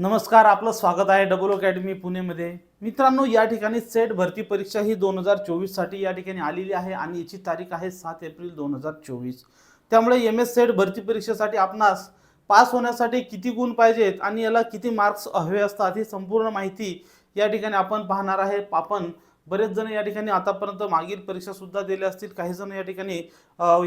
नमस्कार आपलं स्वागत आहे डबल अकॅडमी पुणेमध्ये. मित्रांनो या ठिकाणी सेट भरती परीक्षा ही दोन हजार चोवीससाठी या ठिकाणी आलेली आहे आणि याची तारीख आहे सात एप्रिल दोन हजार चोवीस. त्यामुळे एम एस सेट भरती परीक्षेसाठी आपणास पास होण्यासाठी किती गुण पाहिजेत आणि याला किती मार्क्स हवे असतात ही संपूर्ण माहिती या ठिकाणी आपण पाहणार आहे. आपण बरेच जण या ठिकाणी आतापर्यंत मागील परीक्षासुद्धा दिल्या असतील. काही जण या ठिकाणी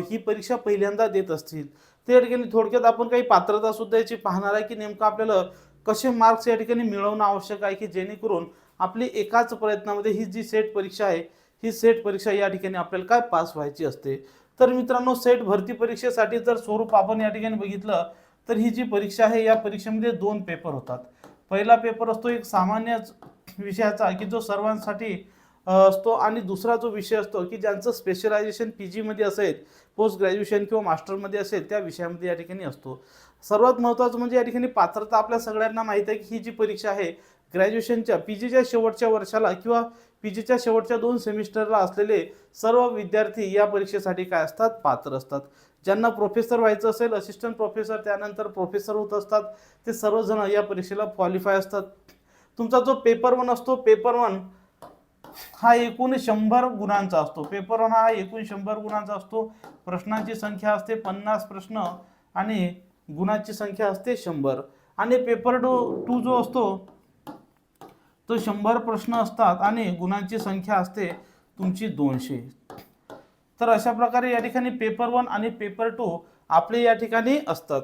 ही परीक्षा पहिल्यांदा देत असतील. त्या ठिकाणी थोडक्यात आपण काही पात्रतासुद्धा याची पाहणार आहे की नेमकं आपल्याला कसे मार्क्स या ठिकाणी मिळवणं आवश्यक आहे की जेणेकरून आपली एकाच प्रयत्नामध्ये ही जी सेट परीक्षा आहे ही सेट परीक्षा या ठिकाणी आपल्याला काय पास व्हायची असते? तर मित्रांनो सेट भरती परीक्षेसाठी जर स्वरूप आपण या ठिकाणी बघितलं तर ही जी परीक्षा आहे या परीक्षेमध्ये दोन पेपर होतात. पहिला पेपर असतो एक सामान्य विषयाचा की जो सर्वांसाठी असतो. आणि दुसरा जो विषय असतो की ज्यांचं स्पेशलायझेशन पी जीमध्ये असेल पोस्ट ग्रॅज्युएशन किंवा मास्टरमध्ये असेल त्या विषयामध्ये या ठिकाणी असतो. सर्वात महत्त्वाचं म्हणजे या ठिकाणी पात्रता आपल्या सगळ्यांना माहीत आहे की ही जी परीक्षा आहे ग्रॅज्युएशनच्या पी जीच्या शेवटच्या वर्षाला किंवा पी जीच्या शेवटच्या दोन सेमिस्टरला असलेले सर्व विद्यार्थी या परीक्षेसाठी काय असतात? पात्र असतात. ज्यांना प्रोफेसर व्हायचं असेल असिस्टंट प्रोफेसर त्यानंतर प्रोफेसर होत असतात. ते सर्वजण या परीक्षेला क्वालिफाय असतात. तुमचा जो पेपर वन असतो पेपर वन हा एकूण शंभर गुणांचा असतो. पेपर वन हा एकूण शंभर गुणांचा असतो. प्रश्नांची संख्या असते पन्नास प्रश्न आणि गुणांची संख्या असते शंभर. आणि पेपर टू टू जो असतो तो शंभर प्रश्न असतात आणि गुणांची संख्या असते तुमची दोनशे. तर अशा प्रकारे या ठिकाणी पेपर वन आणि पेपर टू आपले या ठिकाणी असतात.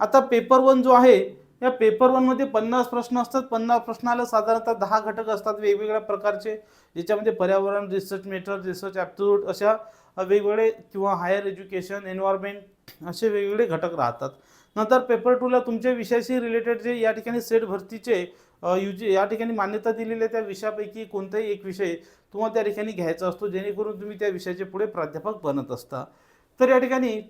आता पेपर वन जो आहे या पेपर वनमध्ये पन्नास प्रश्न असतात. पन्नास प्रश्नाला साधारणतः दहा घटक असतात. वेगवेगळ्या प्रकारचे ज्याच्यामध्ये पर्यावरण रिसर्च मेटर रिसर्च ॲप्टिट्यूड अशा वेगवेगळे किंवा हायर एज्युकेशन एन्व्हायरमेंट असे वेगवेगळे घटक राहतात. नंतर पेपर टूला तुमच्या विषयाशी रिलेटेड जे या ठिकाणी सेट भरतीचे यू जी या ठिकाणी मान्यता दिलेल्या त्या विषयापैकी कोणताही एक विषय तुम्हाला त्या ठिकाणी घ्यायचा असतो जेणेकरून तुम्ही त्या विषयाचे पुढे प्राध्यापक बनत असता. तर या ठिकाणी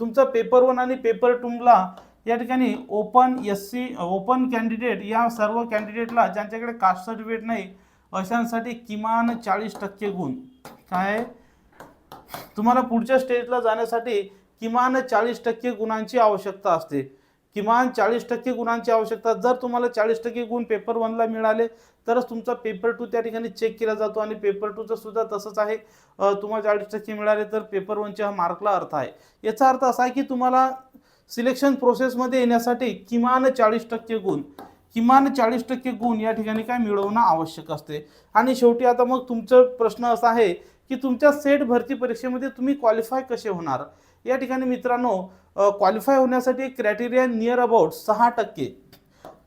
तुमचा पेपर वन आणि पेपर टूला या ठिकाणी open S C open candidate या सर्व कॅन्डिडेटला ज्यांच्याकडे कास्ट सर्टिफिकेट नाही अशांसाठी किमान चाळीस टक्के गुण. काय? तुम्हाला पुढच्या स्टेजला जाण्यासाठी किमान चाळीस टक्के गुणांची आवश्यकता असते. किमान चाळीस टक्के गुणांची आवश्यकता जर तुम्हाला चाळीस टक्के गुण पेपर वनला मिळाले तरच तुमचा पेपर टू त्या ठिकाणी चेक केला जातो आणि पेपर टूचं सुद्धा तसंच आहे. तुम्हाला चाळीस टक्के मिळाले तर पेपर वनच्या मार्कला अर्थ आहे. याचा अर्थ असा आहे की तुम्हाला सिलेक्शन प्रोसेसमध्ये येण्यासाठी किमान चाळीस टक्के गुण किमान चाळीस टक्के गुण या ठिकाणी काय मिळवणं आवश्यक असते. आणि शेवटी आता मग तुमचं प्रश्न असा आहे की तुमच्या सेट भरती परीक्षेमध्ये तुम्ही क्वालिफाय कसे होणार? या ठिकाणी मित्रांनो क्वालिफाय होण्यासाठी क्रायटेरिया नियर अबाउट सहा टक्के.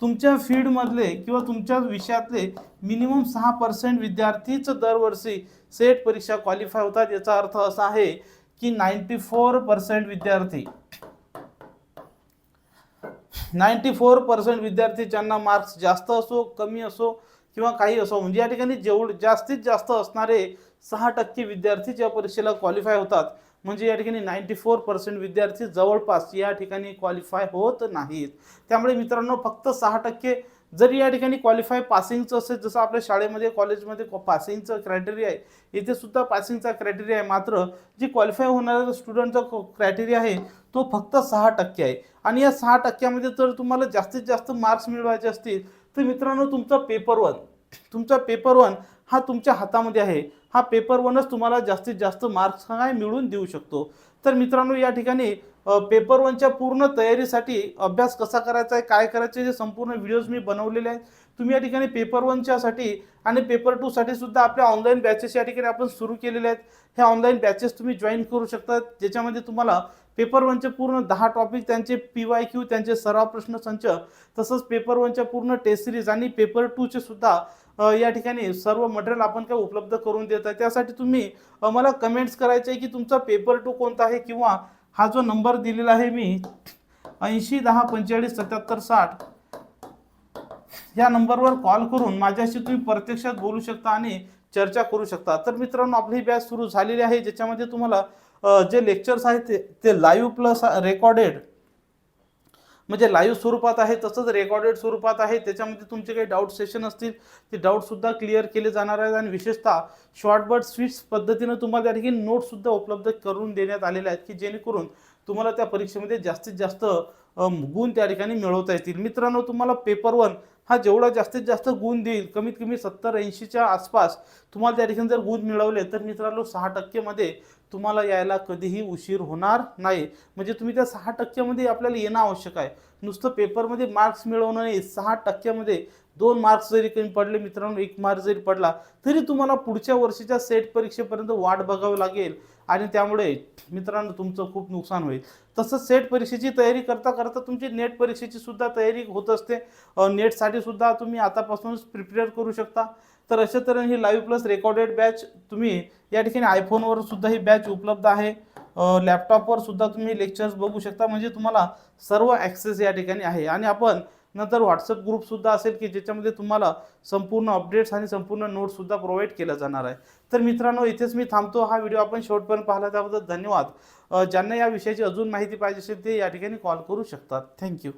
तुमच्या फील्डमधले किंवा तुमच्या विषयातले मिनिमम सहा पर्सेंट विद्यार्थीच दरवर्षी सेट परीक्षा क्वालिफाय होतात. याचा अर्थ असा आहे की नाईन्टी फोर पर्सेंट विद्यार्थी नाईन्टी फोर पर्सेंट विद्यार्थी ज्यांना मार्क्स जास्त असो कमी असो किंवा काही असो. म्हणजे या ठिकाणी जेवढ जास्तीत जास्त असणारे सहा टक्के विद्यार्थी ज्या परीक्षेला क्वालिफाय होतात. म्हणजे या ठिकाणी नाईन्टी फोर पर्सेंट विद्यार्थी जवळपास या ठिकाणी क्वालिफाय होत नाहीत. त्यामुळे मित्रांनो फक्त सहा टक्के जरी या ठिकाणी क्वालिफाय पासिंगचं असेल जसं आपल्या शाळेमध्ये कॉलेजमध्ये पासिंगचं क्रायटेरिया आहे इथे सुद्धा पासिंगचा क्रायटेरिया आहे. मात्र जी क्वालिफाय होणाऱ्या स्टुडंटचा क्रायटेरिया आहे तो फक्त सहा टक्के आहे. आणि या सहा टक्क्यामध्ये जर तुम्हाला जास्तीत जास्त मार्क्स मिळवायचे असतील तर मित्रांनो तुमचा पेपर वन तुमचा पेपर वन हा तुमच्या हातामध्ये आहे. हा पेपर वनच तुम्हाला जास्तीत जास्त मार्क्स काय मिळवून देऊ शकतो? तर मित्रांनो या ठिकाणी पेपर वनच्या पूर्ण तयारीसाठी अभ्यास कसा करायचा आहे काय करायचे हे संपूर्ण व्हिडिओज मी बनवलेले आहेत. तुम्ही या ठिकाणी पेपर वनच्यासाठी आणि पेपर टूसाठी सुद्धा आपल्या ऑनलाईन बॅचेस या ठिकाणी आपण सुरू केलेले आहेत. ह्या ऑनलाईन बॅचेस तुम्ही जॉईन करू शकता ज्याच्यामध्ये तुम्हाला पेपर वनचे पूर्ण दहा टॉपिक त्यांचे पी वाय क्यू त्यांचे सराव प्रश्न संच तसंच पेपर वनच्या पूर्ण टेस्ट सिरीज आणि पेपर टूचे सुद्धा या ठिकाणी सर्व मटेरियल आपण काय उपलब्ध करून देत आहे. त्यासाठी तुम्ही मला कमेंट्स करायचे आहे की तुमचा पेपर टू कोणता आहे किंवा हा जो नंबर दिलेला आहे मी ऐंशी दहा पंचेचाळीस सत्याहत्तर साठ या नंबरवर कॉल करून माझ्याशी तुम्ही प्रत्यक्षात बोलू शकता आणि चर्चा करू शकता. तर मित्रांनो आपली बॅच सुरू झालेली आहे. ज्याच्यामध्ये तुम्हाला जे लेक्चर्स आहेत ते ते लाईव्ह प्लस रेकॉर्डेड म्हणजे लाईव्ह स्वरूपात आहे तसंच रेकॉर्डेड स्वरूपात आहे. त्याच्यामध्ये तुमचे काही डाऊट सेशन असतील ते डाऊटसुद्धा क्लिअर केले जाणार आहेत. आणि विशेषतः शॉर्टबट स्वीट्स पद्धतीनं तुम्हाला त्या ठिकाणी नोट्ससुद्धा उपलब्ध करून देण्यात आलेल्या आहेत की जेणेकरून तुम्हाला त्या परीक्षेमध्ये जास्तीत जास्त गुण त्या ठिकाणी मिळवता येतील. मित्रांनो तुम्हाला पेपर वन हा जेवढा जास्तीत जास्त गुण देईल कमीत कमी सत्तर ऐंशीच्या आसपास तुम्हाला त्या ठिकाणी जर गुण मिळवले तर मित्रांनो सहा टक्केमध्ये तुम्हाला यायला कधीही उशीर होणार नाही. म्हणजे तुम्ही त्या सहा टक्क्यामध्ये आपल्याला येणं आवश्यक आहे. नुसतं पेपरमध्ये मार्क्स मिळवणं नाही सहा टक्क्यामध्ये दोन मार्क्स जरी कमी पडले मित्रांनो एक मार्क जरी पडला तरी तुम्हाला पुढच्या वर्षीच्या सेट परीक्षेपर्यंत वाट बघावी लागेल. आणि त्यामुळे मित्रांनो तुमचं खूप नुकसान होईल. तसंच सेट परीक्षेची तयारी करता करता तुमची नेट परीक्षेची सुद्धा तयारी होत असते. नेटसाठी सुद्धा तुम्ही आतापासूनच प्रिपेअर करू शकता. तर अशा तऱ्हेने ही लाईव्ह प्लस रेकॉर्डेड बॅच तुम्ही या ठिकाणी आयफोनवर सुद्धा ही बॅच उपलब्ध आहे. लॅपटॉपवर सुद्धा तुम्ही लेक्चर्स बघू शकता. म्हणजे तुम्हाला सर्व ॲक्सेस या ठिकाणी आहे. आणि आपण नंतर व्हॉट्सअप ग्रुपसुद्धा असेल की ज्याच्यामध्ये तुम्हाला संपूर्ण अपडेट्स आणि संपूर्ण नोट्ससुद्धा प्रोव्हाइड केला जाणार आहे. तर मित्रांनो इथेच मी थांबतो. हा व्हिडिओ आपण शेवटपर्यंत पाहिला त्याबद्दल धन्यवाद. ज्यांना या विषयाची अजून माहिती पाहिजे असेल ते या ठिकाणी कॉल करू शकतात. थँक्यू